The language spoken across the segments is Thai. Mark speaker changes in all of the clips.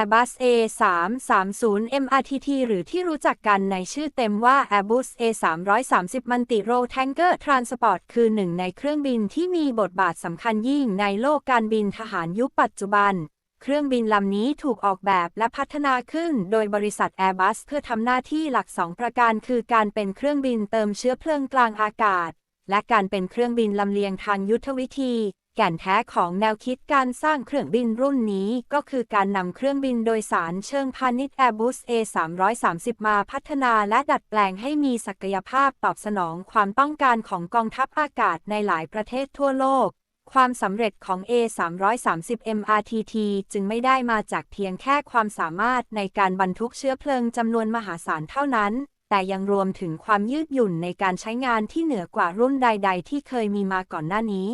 Speaker 1: Airbus A330 MRTT หรือที่รู้จักกันในชื่อเต็มว่า Airbus A330 Multi Role Tanker Transport คือหนึ่งในเครื่องบินที่มีบทบาทสำคัญยิ่งในโลกการบินทหารยุคปัจจุบัน เครื่องบินลำนี้ถูกออกแบบและพัฒนาขึ้นโดยบริษัท Airbus เพื่อทำหน้าที่หลักสองประการคือการเป็นเครื่องบินเติมเชื้อเพลิงกลางอากาศ และการเป็นเครื่องบินลำเลียงทางยุทธวิธี แก่นแท้ของแนวคิดการสร้างเครื่องบินรุ่นนี้ก็คือการนำเครื่องบินโดยสารเชิงพาณิชย์ Airbus A330 มาพัฒนาและดัดแปลงให้มีศักยภาพตอบสนองความต้องการของกองทัพอากาศในหลายประเทศทั่วโลก ความสำเร็จของ A330 MRTT จึงไม่ได้มาจากเพียงแค่ความสามารถในการบรรทุกเชื้อเพลิงจำนวนมหาศาลเท่านั้น แต่ยังรวมถึงความยืดหยุ่นในการใช้งานที่เหนือกว่ารุ่นใด ๆ ที่เคยมีมาก่อนหน้านี้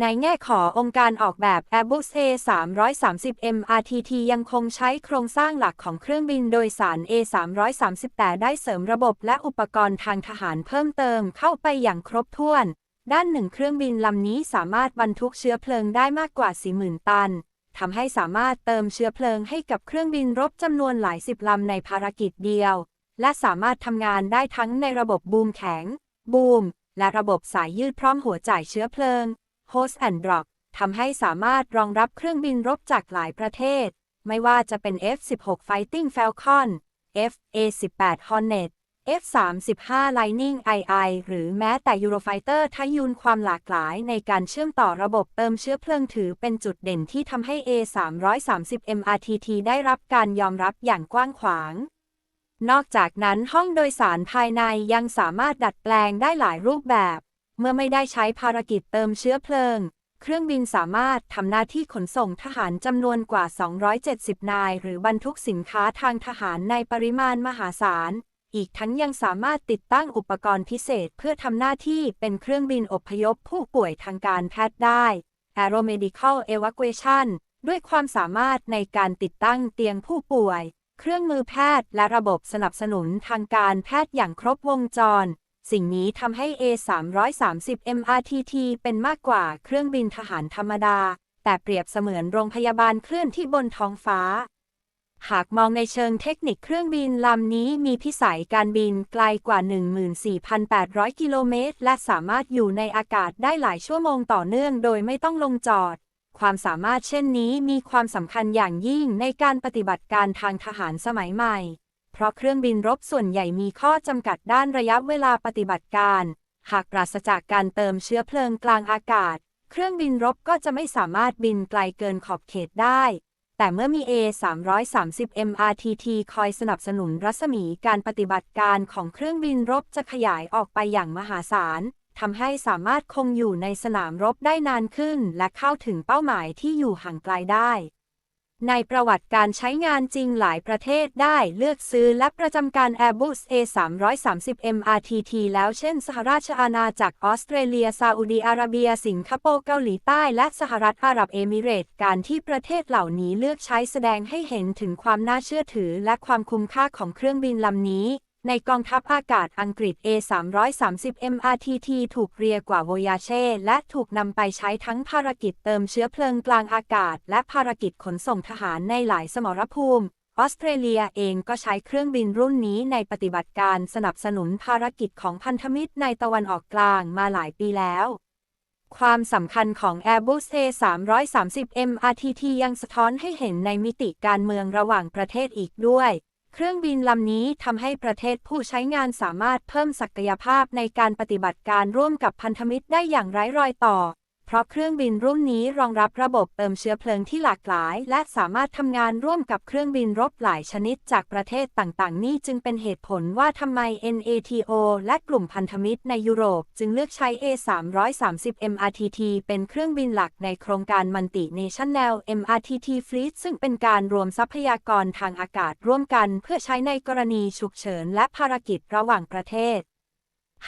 Speaker 1: ในแง่ขององค์การออกแบบ Airbus A330 MRTT ยังคงใช้โครงสร้างหลักของเครื่องบินโดยสาร A330 แต่ได้เสริมระบบและอุปกรณ์ทางทหารเพิ่มเติมเข้าไปอย่างครบถ้วน ด้านหนึ่งเครื่องบินลำนี้สามารถบรรทุกเชื้อเพลิงได้มากกว่า 40,000 ตันทำให้สามารถเติมเชื้อเพลิงให้กับเครื่องบินรบจำนวนหลายสิบลำในภารกิจเดียว และสามารถทำงานได้ทั้งในระบบบูมแข็ง บูม และระบบสายยืดพร้อมหัวจ่ายเชื้อเพลิง Host and Drop ทำให้สามารถรองรับเครื่องบินรบจากหลายประเทศ ไม่ว่าจะเป็น F-16 Fighting Falcon F-A-18 Hornet F-35 Lightning II หรือแม้แต่ Eurofighter ทยุนความหลากหลายในการเชื่อมต่อระบบเติมเชื้อเพลิงถือเป็นจุดเด่นที่ทำให้ A330 MRTT ได้รับการยอมรับอย่างกว้างขวาง นอกจากนั้นห้องโดยสารภายในยังสามารถดัดแปลงได้หลายรูปแบบ เมื่อไม่ได้ใช้ภารกิจเติมเชื้อเพลิง เครื่องบินสามารถทำหน้าที่ขนส่งทหารจำนวนกว่า 270 นาย หรือบรรทุกสินค้าทางทหารในปริมาณมหาศาล อีกทั้งยังสามารถติดตั้งอุปกรณ์พิเศษเพื่อทำหน้าที่เป็นเครื่องบินอพยพผู้ป่วยทางการแพทย์ได้ Aeromedical Evacuation ด้วยความสามารถในการติดตั้งเตียงผู้ป่วย เครื่องมือแพทย์และระบบสนับสนุนทางการแพทย์อย่างครบวงจร สิ่งนี้ทำให้ A330 MRTT เป็นมากกว่าเครื่องบินทหารธรรมดา แต่เปรียบเสมือนโรงพยาบาลเคลื่อนที่บนท้องฟ้า หากมองในเชิงเทคนิคเครื่องบินลำนี้มีพิสัยการบินไกลกว่า 14,800 กิโลเมตร และสามารถอยู่ในอากาศได้หลายชั่วโมงต่อเนื่องโดยไม่ต้องลงจอด ความสามารถเช่นนี้มีความสำคัญอย่างยิ่งในการปฏิบัติการทางทหารสมัยใหม่ เพราะเครื่องบินรบส่วนใหญ่มีข้อจำกัดด้านระยะเวลาปฏิบัติการ หากปราศจากการเติมเชื้อเพลิงกลางอากาศ เครื่องบินรบก็จะไม่สามารถบินไกลเกินขอบเขตได้ แต่เมื่อมี A330 MRTT คอยสนับสนุนรัศมีการปฏิบัติการของเครื่องบินรบจะขยายออกไปอย่างมหาศาลทำให้สามารถคงอยู่ในสนามรบได้นานขึ้น และเข้าถึงเป้าหมายที่อยู่ห่างไกลได้ ในประวัติการใช้งานจริงหลายประเทศได้เลือกซื้อและประจำการ Airbus A330 MRTT แล้วเช่น สหราชอาณาจักรออสเตรเลีย ซาอุดีอาระเบีย สิงคโปร์เกาหลีใต้ และสหรัฐอาหรับเอมิเรตส์การที่ประเทศเหล่านี้เลือกใช้แสดงให้เห็นถึงความน่าเชื่อถือและความคุ้มค่าของเครื่องบินลำนี้ ในกองทัพอากาศอังกฤษ A330 MRTT ถูกเรียกว่า Voyager และถูกนำไปใช้ทั้งภารกิจเติมเชื้อเพลิงกลางอากาศ และภารกิจขนส่งทหารในหลายสมรภูมิ ออสเตรเลียเองก็ใช้เครื่องบินรุ่นนี้ในปฏิบัติการสนับสนุนภารกิจของพันธมิตรในตะวันออกกลางมาหลายปีแล้วความสำคัญของ Airbus A330 MRTT ยังสะท้อนให้เห็นในมิติการเมืองระหว่างประเทศอีกด้วย เครื่องบินลำนี้ทำให้ประเทศผู้ใช้งานสามารถเพิ่มศักยภาพในการปฏิบัติการร่วมกับพันธมิตรได้อย่างไร้รอยต่อ เพราะเครื่องบินรุ่นนี้รองรับระบบเติมเชื้อเพลิงที่หลากหลาย และสามารถทำงานร่วมกับเครื่องบินรบหลายชนิดจากประเทศต่างๆ นี่จึงเป็นเหตุผลว่าทำไม NATO และกลุ่มพันธมิตรในยุโรป จึงเลือกใช้ A330 MRTT เป็นเครื่องบินหลักในโครงการมันติ National MRTT Fleet ซึ่งเป็นการรวมทรัพยากรทางอากาศร่วมกัน เพื่อใช้ในกรณีฉุกเฉินและภารกิจระหว่างประเทศ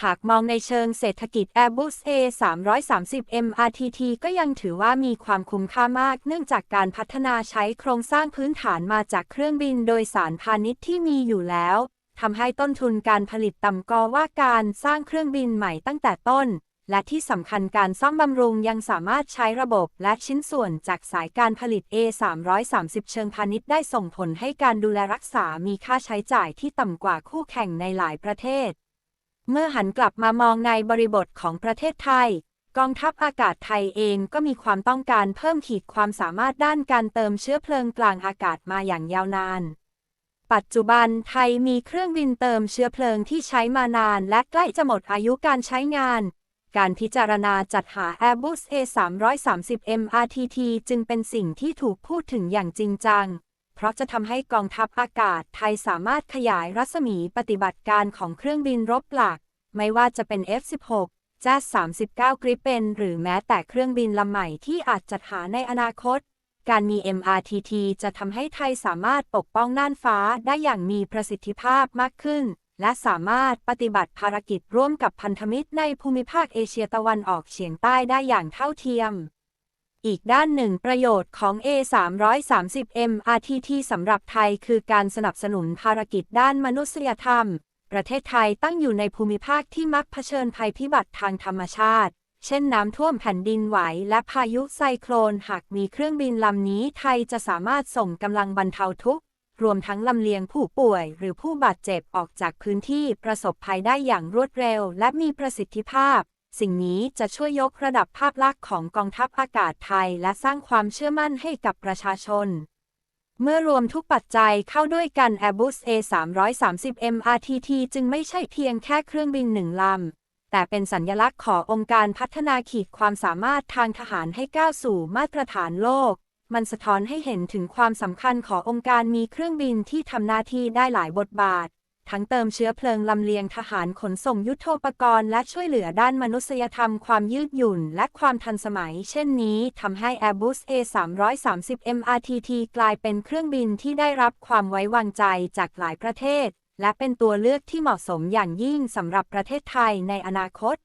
Speaker 1: หากมองในเชิงเศรษฐกิจ Airbus A330 MRTT ก็ยังถือว่ามีความคุ้มค่ามาก เนื่องจากการพัฒนาใช้โครงสร้างพื้นฐานมาจากเครื่องบินโดยสารพาณิชย์ที่มีอยู่แล้วทำให้ต้นทุนการผลิตต่ำกว่าการสร้างเครื่องบินใหม่ตั้งแต่ต้น และที่สำคัญการซ่อมบำรุงยังสามารถใช้ระบบและชิ้นส่วนจากสายการผลิต A330 เชิงพาณิชย์ได้ส่งผลให้การดูแลรักษามีค่าใช้จ่ายที่ต่ำกว่าคู่แข่งในหลายประเทศ เมื่อหันกลับมามองในบริบทของประเทศไทย กองทัพอากาศไทยเองก็มีความต้องการเพิ่มขีดความสามารถด้านการเติมเชื้อเพลิงกลางอากาศมาอย่างยาวนาน ปัจจุบันไทยมีเครื่องบินเติมเชื้อเพลิงที่ใช้มานานและใกล้จะหมดอายุการใช้งาน การพิจารณาจัดหา Airbus A330 MRTT จึงเป็นสิ่งที่ถูกพูดถึงอย่างจริงจัง ราะจะทำให้กองทัพอากาศไทยสามารถขยายรัศมีปฏิบัติการของเครื่องบินรบหลัก ไม่ว่าจะเป็น F-16 Jazz 39 Gripen หรือแม้แต่เครื่องบินลำใหม่ที่อาจจัดหาในอนาคต การมี MRTT จะทำให้ไทยสามารถปกป้องน่านฟ้าได้อย่างมีประสิทธิภาพมากขึ้น และสามารถปฏิบัติภารกิจร่วมกับพันธมิตรในภูมิภาคเอเชียตะวันออกเฉียงใต้ได้อย่างเท่าเทียม อีกด้านหนึ่งประโยชน์ของ A330 MRTT สำหรับไทยคือการสนับสนุนภารกิจด้านมนุษยธรรม ประเทศไทยตั้งอยู่ในภูมิภาคที่มักเผชิญภัยพิบัติทางธรรมชาติ เช่นน้ำท่วมแผ่นดินไหว และพายุไซโคลน หากมีเครื่องบินลำนี้ไทยจะสามารถส่งกำลังบรรเทาทุกข์รวมทั้งลำเลียงผู้ป่วย หรือผู้บาดเจ็บออกจากพื้นที่ประสบภัยได้อย่างรวดเร็ว และมีประสิทธิภาพ สิ่งนี้จะช่วยยกระดับภาพลักษณ์ของกองทัพอากาศไทย และสร้างความเชื่อมั่นให้กับประชาชน เมื่อรวมทุกปัจจัยเข้าด้วยกัน Airbus A330 MRTT จึงไม่ใช่เพียงแค่เครื่องบินหนึ่งลำ แต่เป็นสัญญลักษณ์ขององค์การพัฒนาขีดความสามารถทางทหารให้ก้าวสู่มาตรฐานโลก มันสะท้อนให้เห็นถึงความสำคัญขององค์การมีเครื่องบินที่ทำหน้าที่ได้หลายบทบาท ทั้งเติมเชื้อเพลิงลำเลียงทหารขนส่งยุทโธปกรณ์และช่วยเหลือด้านมนุษยธรรมความยืดหยุ่น และความทันสมัย เช่นนี้ทำให้ Airbus A330 MRTT กลายเป็นเครื่องบินที่ได้รับความไว้วางใจจากหลายประเทศ และเป็นตัวเลือกที่เหมาะสมอย่างยิ่งสำหรับประเทศไทยในอนาคต